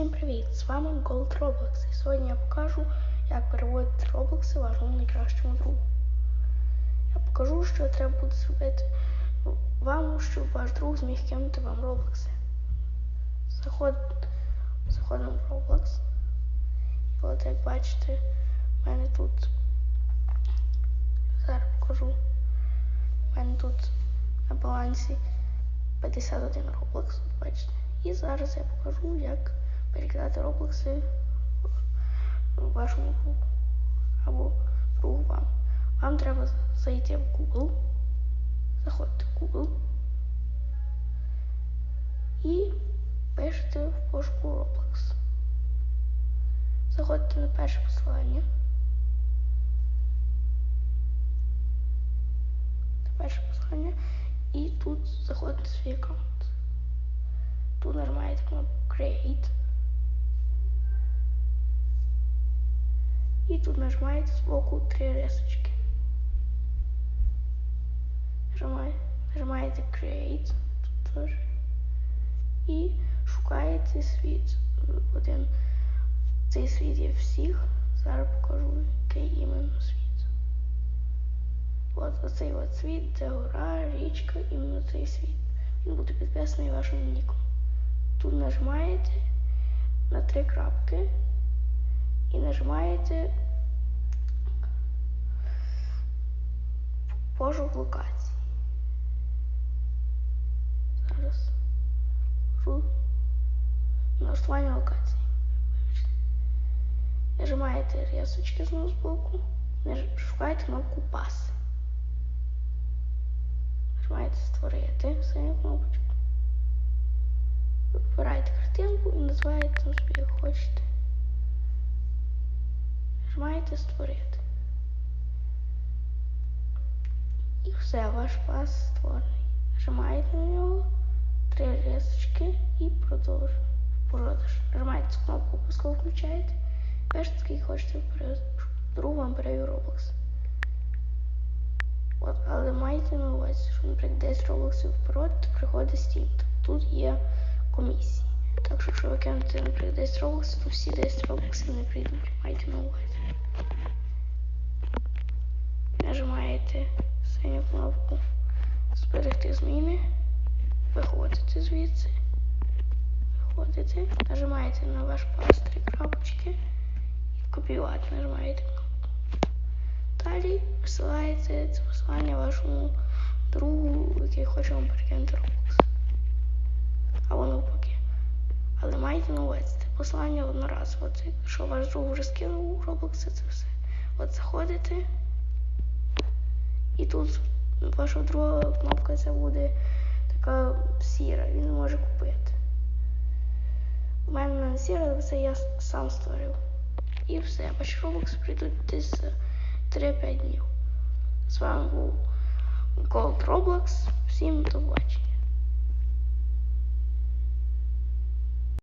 Всім привіт! З вами Gold Roblox і сьогодні я покажу, як переводити Роблокси вашому найкращому другу. Я покажу, що треба буде зробити вам, щоб ваш друг зміг кинути вам Роблокси. Заход... Заходимо в Roblox. І як бачите, в мене тут зараз покажу. У мене тут на балансі 51 Roblox, бачите. І зараз я покажу, як перекидати роблокси вашому другу або другу вам. Вам треба зайти в Google, заходите в Google і пишете в пошуку Roblox. Заходите на перше посилання. На перше посилання і тут заходите в свій аккаунт. Тут нажимаєте кнопку Create. Тут нажимаєте збоку три рисочки. Нажимаєте, Create тут теж. І шукаєте світ. Один. Цей світ є всіх. Зараз покажу, який іменно світ. От оцей от світ, це гора, річка, іменно цей світ. Він буде підписаний вашому ніком. Тут нажимаєте на три крапки і нажимаєте пошук локації. Зараз налаштування локації. Нажимаєте рисочки знову з боку, шукаєте кнопку пас. Нажимаєте створити синю кнопочку. Вибираєте картинку і називаєте собі, хочете. Нажимаєте створити. І все, ваш пас створений. Нажимаєте на нього, три рисочки і продовж. Продаж. Нажимаєте кнопку, обов'язково включаєте. Пишете, скільки хочете. Другу вам перевів Roblox. От, але майте на увазі, що, наприклад, 10 Роблоксів вперед, то приходить Steam. Тут є комісії. Так що, якщо ви кинете, наприклад, 10 Роблоксів, то всі 10 Роблоксів не прийдуть. Майте на увазі. Нажимаєте Зберегти зміни. Виходите звідси. Виходите, нажимаєте на ваш пас три крапочки і копіювати нажимаєте. Далі висилаєте це посилання вашому другу, який хоче вам перекинути Roblox. Або навпаки. Але майте на увазі, це послання одноразово. Це, якщо ваш друг вже скинув Roblox, це все. От заходите. І тут ваша друга кнопка це буде така сіра, він може купити. У мене не сіра, це я сам створив. І все. Ваші Roblox прийдуть десь 3-5 днів. З вами був Gold Roblox. Всім до побачення.